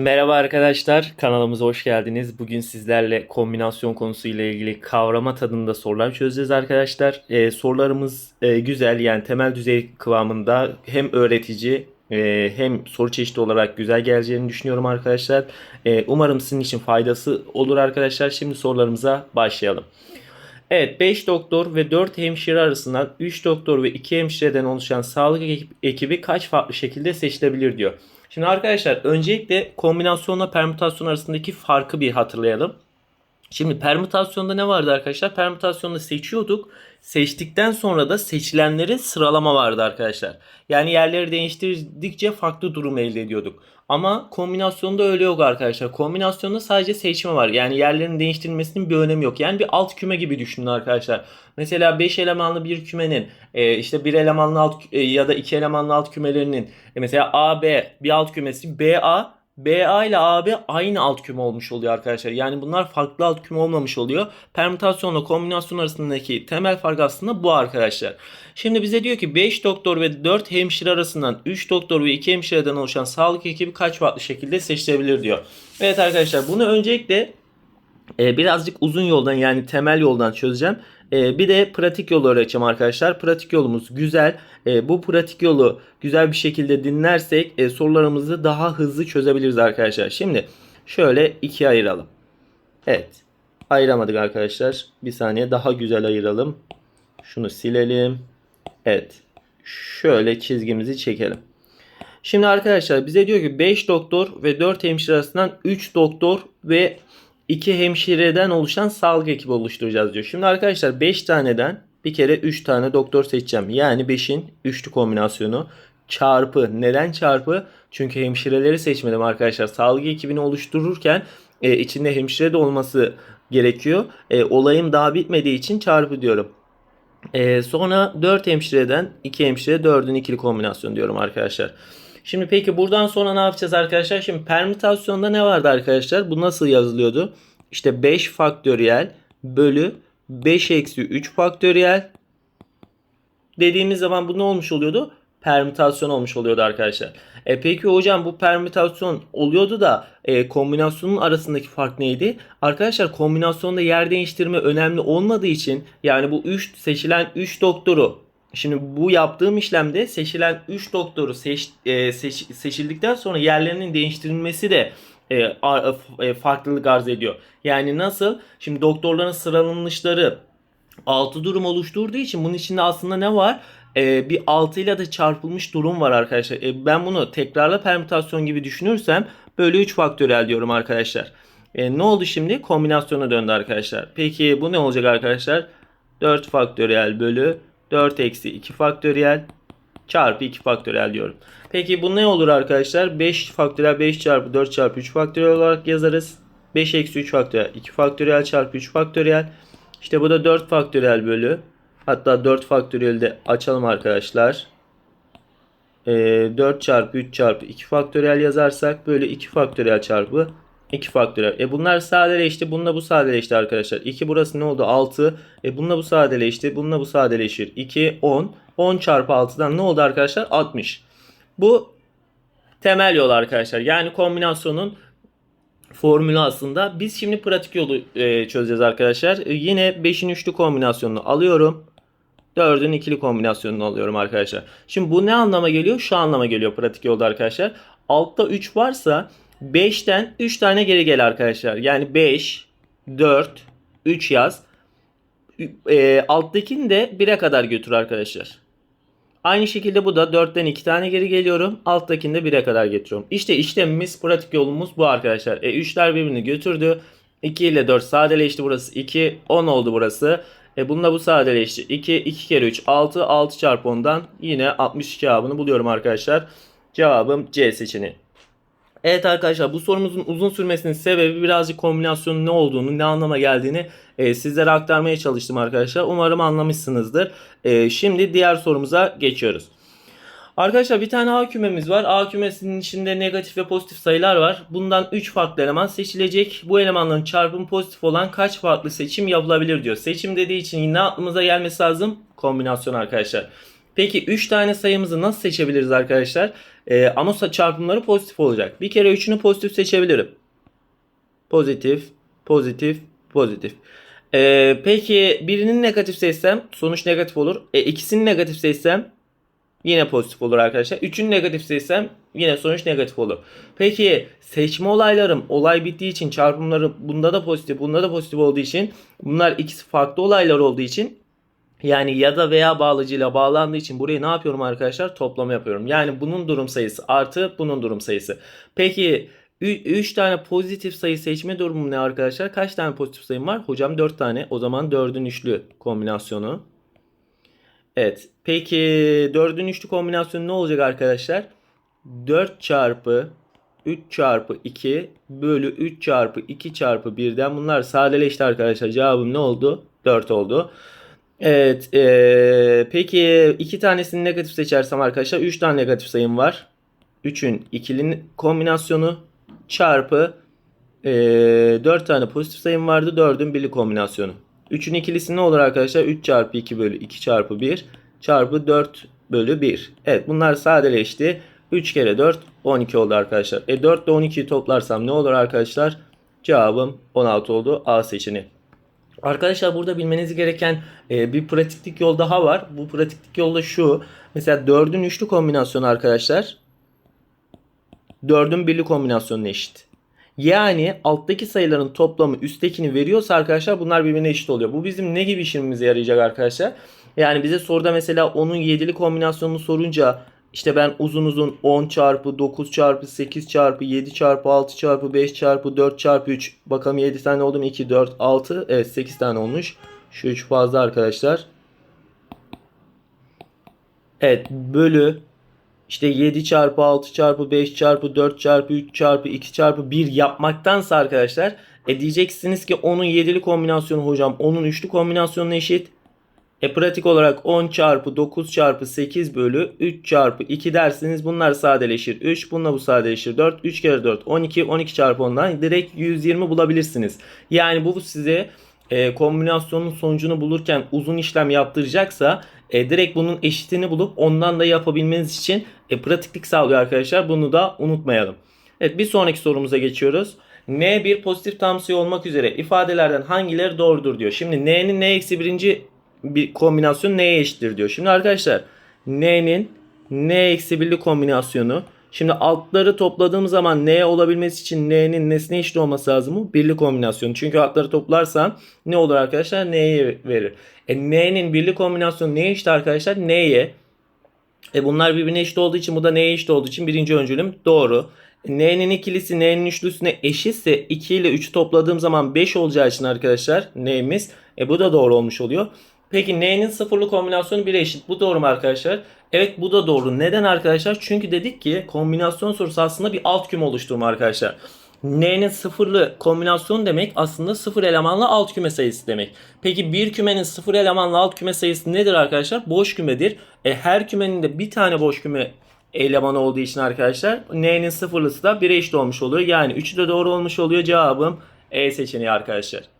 Merhaba arkadaşlar, kanalımıza hoş geldiniz. Bugün sizlerle kombinasyon konusuyla ilgili kavrama tadında sorular çözeceğiz arkadaşlar. Ee, sorularımız e, güzel yani temel düzey kıvamında hem öğretici e, hem soru çeşidi olarak güzel geleceğini düşünüyorum arkadaşlar. E, umarım sizin için faydası olur arkadaşlar. Şimdi sorularımıza başlayalım. Evet 5 doktor ve 4 hemşire arasından 3 doktor ve 2 hemşireden oluşan sağlık ekibi kaç farklı şekilde seçilebilir diyor. Şimdi arkadaşlar öncelikle kombinasyonla permütasyon arasındaki farkı bir hatırlayalım. Şimdi permütasyonda ne vardı arkadaşlar? Permütasyonda seçiyorduk. Seçtikten sonra da seçilenleri sıralama vardı arkadaşlar. Yani yerleri değiştirdikçe farklı durum elde ediyorduk. Ama kombinasyonda öyle yok arkadaşlar. Kombinasyonda sadece seçme var. Yani yerlerin değiştirilmesinin bir önemi yok. Yani bir alt küme gibi düşünün arkadaşlar. Mesela 5 elemanlı bir kümenin e, işte bir elemanlı alt e, ya da 2 elemanlı alt kümelerinin e, mesela AB bir alt kümesi BA BA ile AB aynı alt küme olmuş oluyor arkadaşlar. Yani bunlar farklı alt küme olmamış oluyor. Permütasyonla kombinasyon arasındaki temel fark aslında bu arkadaşlar. Şimdi bize diyor ki 5 doktor ve 4 hemşire arasından 3 doktor ve 2 hemşireden oluşan sağlık ekibi kaç farklı şekilde seçilebilir diyor. Evet arkadaşlar bunu öncelikle e, birazcık uzun yoldan yani temel yoldan çözeceğim. E, bir de pratik yolu öğreteceğim arkadaşlar. Pratik yolumuz güzel. E, bu pratik yolu güzel bir şekilde dinlersek e, sorularımızı daha hızlı çözebiliriz arkadaşlar. Şimdi şöyle ikiye ayıralım. Evet. Ayıramadık arkadaşlar. Bir saniye daha güzel ayıralım. Şunu silelim. Evet. Şöyle çizgimizi çekelim. Şimdi arkadaşlar bize diyor ki 5 doktor ve 4 hemşire arasından 3 doktor ve 2 hemşireden oluşan sağlık ekibi oluşturacağız diyor. Şimdi arkadaşlar 5 taneden bir kere 3 tane doktor seçeceğim. Yani 5'in üçlü kombinasyonu çarpı. Neden çarpı? Çünkü hemşireleri seçmedim arkadaşlar. Sağlık ekibini oluştururken e, içinde hemşire de olması gerekiyor. E, olayım daha bitmediği için çarpı diyorum. E, sonra 4 hemşireden 2 hemşire 4'ün ikili kombinasyonu diyorum arkadaşlar. Şimdi peki buradan sonra ne yapacağız arkadaşlar? Şimdi permütasyonda ne vardı arkadaşlar? Bu nasıl yazılıyordu? İşte 5 faktöriyel bölü 5 eksi 3 faktöriyel dediğimiz zaman bu ne olmuş oluyordu? Permütasyon olmuş oluyordu arkadaşlar. E peki hocam bu permütasyon oluyordu da e, kombinasyonun arasındaki fark neydi? Arkadaşlar kombinasyonda yer değiştirme önemli olmadığı için yani bu 3 seçilen 3 doktoru Şimdi bu yaptığım işlemde seçilen 3 doktoru seç, e, seç- seçildikten sonra yerlerinin değiştirilmesi de e, a- e, farklılık arz ediyor. Yani nasıl? Şimdi doktorların sıralanışları 6 durum oluşturduğu için bunun içinde aslında ne var? Ee, bir 6 ile de çarpılmış durum var arkadaşlar. Ee, ben bunu tekrarla permütasyon gibi düşünürsem böyle 3 faktöriyel diyorum arkadaşlar. Ee, ne oldu şimdi? Kombinasyona döndü arkadaşlar. Peki bu ne olacak arkadaşlar? 4 faktöriyel bölü 4 eksi 2 faktöriyel çarpı 2 faktöriyel diyorum. Peki bu ne olur arkadaşlar? 5 faktöriyel 5 çarpı 4 çarpı 3 faktöriyel olarak yazarız. 5 eksi 3 faktöriyel 2 faktöriyel çarpı 3 faktöriyel. İşte bu da 4 faktöriyel bölü. Hatta 4 faktöriyeli de açalım arkadaşlar. Ee, 4 çarpı 3 çarpı 2 faktöriyel yazarsak böyle 2 faktöriyel çarpı 2 faktöriyel. E bunlar sadeleşti. Bununla bu sadeleşti arkadaşlar. 2 burası ne oldu? 6. E bununla bu sadeleşti. Bununla bu sadeleşir. 2 10. 10 çarpı 6'dan ne oldu arkadaşlar? 60. Bu temel yol arkadaşlar. Yani kombinasyonun formülü aslında. Biz şimdi pratik yolu e, çözeceğiz arkadaşlar. E, yine 5'in üçlü kombinasyonunu alıyorum. 4'ün ikili kombinasyonunu alıyorum arkadaşlar. Şimdi bu ne anlama geliyor? Şu anlama geliyor pratik yolda arkadaşlar. Altta 3 varsa 5'ten 3 tane geri gel arkadaşlar. Yani 5, 4, 3 yaz. E, alttakini de 1'e kadar götür arkadaşlar. Aynı şekilde bu da 4'ten 2 tane geri geliyorum. Alttakini de 1'e kadar getiriyorum. İşte işlemimiz pratik yolumuz bu arkadaşlar. E 3'ler birbirini götürdü. 2 ile 4 sadeleşti burası. 2 10 oldu burası. E bununla bu sadeleşti. 2 2 kere 3 6 6 çarpı 10'dan yine 62 cevabını buluyorum arkadaşlar. Cevabım C seçeneği. Evet arkadaşlar bu sorumuzun uzun sürmesinin sebebi birazcık kombinasyonun ne olduğunu, ne anlama geldiğini e, sizlere aktarmaya çalıştım arkadaşlar. Umarım anlamışsınızdır. E, şimdi diğer sorumuza geçiyoruz. Arkadaşlar bir tane A kümemiz var. A kümesinin içinde negatif ve pozitif sayılar var. Bundan 3 farklı eleman seçilecek. Bu elemanların çarpımı pozitif olan kaç farklı seçim yapılabilir diyor. Seçim dediği için ne aklımıza gelmesi lazım? Kombinasyon arkadaşlar. Peki 3 tane sayımızı nasıl seçebiliriz arkadaşlar? E, ama sa- çarpımları pozitif olacak. Bir kere üçünü pozitif seçebilirim. Pozitif, pozitif, pozitif. E, peki birinin negatif seçsem sonuç negatif olur. E, ikisini negatif seçsem yine pozitif olur arkadaşlar. Üçün negatif seçsem yine sonuç negatif olur. Peki seçme olaylarım olay bittiği için çarpımları bunda da pozitif bunda da pozitif olduğu için bunlar ikisi farklı olaylar olduğu için yani ya da veya bağlacıyla bağlandığı için burayı ne yapıyorum arkadaşlar? Toplama yapıyorum. Yani bunun durum sayısı artı bunun durum sayısı. Peki 3 tane pozitif sayı seçme durumu ne arkadaşlar? Kaç tane pozitif sayım var? Hocam 4 tane. O zaman 4'ün üçlü kombinasyonu. Evet. Peki 4'ün üçlü kombinasyonu ne olacak arkadaşlar? 4 çarpı 3 çarpı 2 bölü 3 çarpı 2 çarpı 1'den bunlar sadeleşti arkadaşlar. Cevabım ne oldu? 4 oldu. Evet. eee, peki iki tanesini negatif seçersem arkadaşlar 3 tane negatif sayım var. 3'ün ikili kombinasyonu çarpı eee 4 tane pozitif sayım vardı. 4'ün birli kombinasyonu. 3'ün ikilisi ne olur arkadaşlar? 3 çarpı 2 bölü 2 çarpı 1 çarpı 4 bölü 1. Evet bunlar sadeleşti. 3 kere 4 12 oldu arkadaşlar. E 4 ile 12'yi toplarsam ne olur arkadaşlar? Cevabım 16 oldu. A seçeneği. Arkadaşlar burada bilmeniz gereken e, bir pratiklik yol daha var. Bu pratiklik yol da şu. Mesela 4'ün üçlü kombinasyonu arkadaşlar 4'ün birli kombinasyonuna eşit. Yani alttaki sayıların toplamı üsttekini veriyorsa arkadaşlar bunlar birbirine eşit oluyor. Bu bizim ne gibi işimize yarayacak arkadaşlar? Yani bize soruda mesela 10'un 7'li kombinasyonunu sorunca işte ben uzun uzun 10 çarpı 9 çarpı 8 çarpı 7 çarpı 6 çarpı 5 çarpı 4 çarpı 3 bakalım 7 tane oldu mu 2 4 6 evet 8 tane olmuş. Şu 3 fazla arkadaşlar. Evet bölü işte 7 çarpı 6 çarpı 5 çarpı 4 çarpı 3 çarpı 2 çarpı 1 yapmaktansa arkadaşlar e diyeceksiniz ki onun 7'li kombinasyonu hocam onun 3'lü kombinasyonuna eşit. E pratik olarak 10 çarpı 9 çarpı 8 bölü 3 çarpı 2 dersiniz. Bunlar sadeleşir. 3 bununla bu sadeleşir. 4 3 kere 4 12 12 çarpı 10'dan direkt 120 bulabilirsiniz. Yani bu size e, kombinasyonun sonucunu bulurken uzun işlem yaptıracaksa e, direkt bunun eşitini bulup ondan da yapabilmeniz için e, pratiklik sağlıyor arkadaşlar. Bunu da unutmayalım. Evet bir sonraki sorumuza geçiyoruz. N bir pozitif tam sayı olmak üzere ifadelerden hangileri doğrudur diyor. Şimdi N'nin N eksi birinci bir kombinasyon N'ye eşittir diyor. Şimdi arkadaşlar N'nin N eksi birli kombinasyonu Şimdi altları topladığım zaman N olabilmesi için N'nin nesine eşit olması lazım mı? Birli kombinasyonu. Çünkü altları toplarsam ne olur arkadaşlar? N'ye verir. E, N'nin birli kombinasyonu neye eşit arkadaşlar? N'ye. E, bunlar birbirine eşit olduğu için bu da N'ye eşit olduğu için birinci öncülüm doğru. E, N'nin ikilisi N'nin üçlüsüne eşitse 2 ile 3'ü topladığım zaman 5 olacağı için arkadaşlar N'imiz. E, bu da doğru olmuş oluyor. Peki N'nin sıfırlı kombinasyonu 1'e eşit. Bu doğru mu arkadaşlar? Evet bu da doğru. Neden arkadaşlar? Çünkü dedik ki kombinasyon sorusu aslında bir alt küme oluşturma arkadaşlar. N'nin sıfırlı kombinasyon demek aslında sıfır elemanlı alt küme sayısı demek. Peki bir kümenin sıfır elemanlı alt küme sayısı nedir arkadaşlar? Boş kümedir. E, her kümenin de bir tane boş küme elemanı olduğu için arkadaşlar N'nin sıfırlısı da 1'e eşit olmuş oluyor. Yani 3'ü de doğru olmuş oluyor. Cevabım E seçeneği arkadaşlar.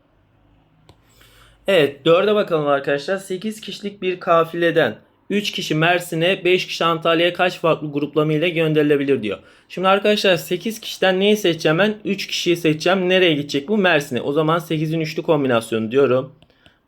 Evet 4'e bakalım arkadaşlar. 8 kişilik bir kafileden 3 kişi Mersin'e 5 kişi Antalya'ya kaç farklı gruplama ile gönderilebilir diyor. Şimdi arkadaşlar 8 kişiden neyi seçeceğim ben? 3 kişiyi seçeceğim. Nereye gidecek bu? Mersin'e. O zaman 8'in üçlü kombinasyonu diyorum.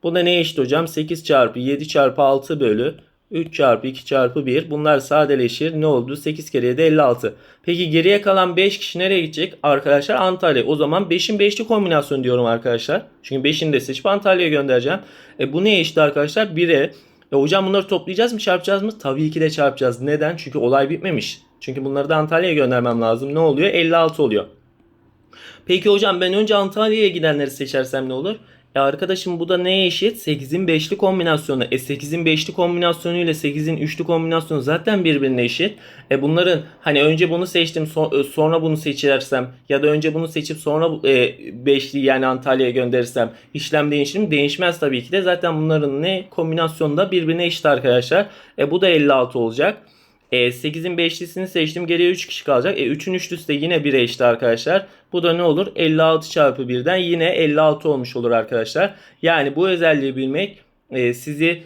Bu da neye eşit hocam? 8 çarpı 7 çarpı 6 bölü 3 çarpı 2 çarpı 1. Bunlar sadeleşir. Ne oldu? 8 kere 7 56. Peki geriye kalan 5 kişi nereye gidecek? Arkadaşlar Antalya. O zaman 5'in 5'li kombinasyonu diyorum arkadaşlar. Çünkü 5'ini de seçip Antalya'ya göndereceğim. E bu neye eşit arkadaşlar? 1'e. E hocam bunları toplayacağız mı çarpacağız mı? Tabii ki de çarpacağız. Neden? Çünkü olay bitmemiş. Çünkü bunları da Antalya'ya göndermem lazım. Ne oluyor? 56 oluyor. Peki hocam ben önce Antalya'ya gidenleri seçersem ne olur? E arkadaşım bu da neye eşit? 8'in 5'li kombinasyonu. E 8'in 5'li kombinasyonu ile 8'in 3'lü kombinasyonu zaten birbirine eşit. E bunların hani önce bunu seçtim so- sonra bunu seçersem ya da önce bunu seçip sonra e, 5'li yani Antalya'ya gönderirsem işlem değişir mi? Değişmez tabii ki de. Zaten bunların ne kombinasyonda birbirine eşit arkadaşlar. E bu da 56 olacak. E, 8'in 5'lisini seçtim. Geriye 3 kişi kalacak. E, 3'ün üçlüsü de yine 1'e eşit arkadaşlar. Bu da ne olur? 56 çarpı 1'den yine 56 olmuş olur arkadaşlar. Yani bu özelliği bilmek e, sizi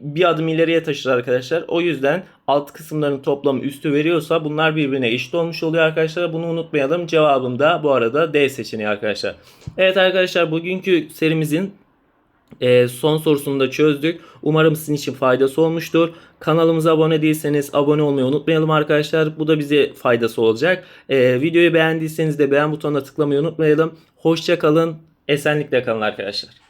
bir adım ileriye taşır arkadaşlar. O yüzden alt kısımların toplamı üstü veriyorsa bunlar birbirine eşit olmuş oluyor arkadaşlar. Bunu unutmayalım. Cevabım da bu arada D seçeneği arkadaşlar. Evet arkadaşlar bugünkü serimizin e, son sorusunu da çözdük. Umarım sizin için faydası olmuştur. Kanalımıza abone değilseniz abone olmayı unutmayalım arkadaşlar. Bu da bize faydası olacak. E, videoyu beğendiyseniz de beğen butonuna tıklamayı unutmayalım. Hoşça kalın. Esenlikle kalın arkadaşlar.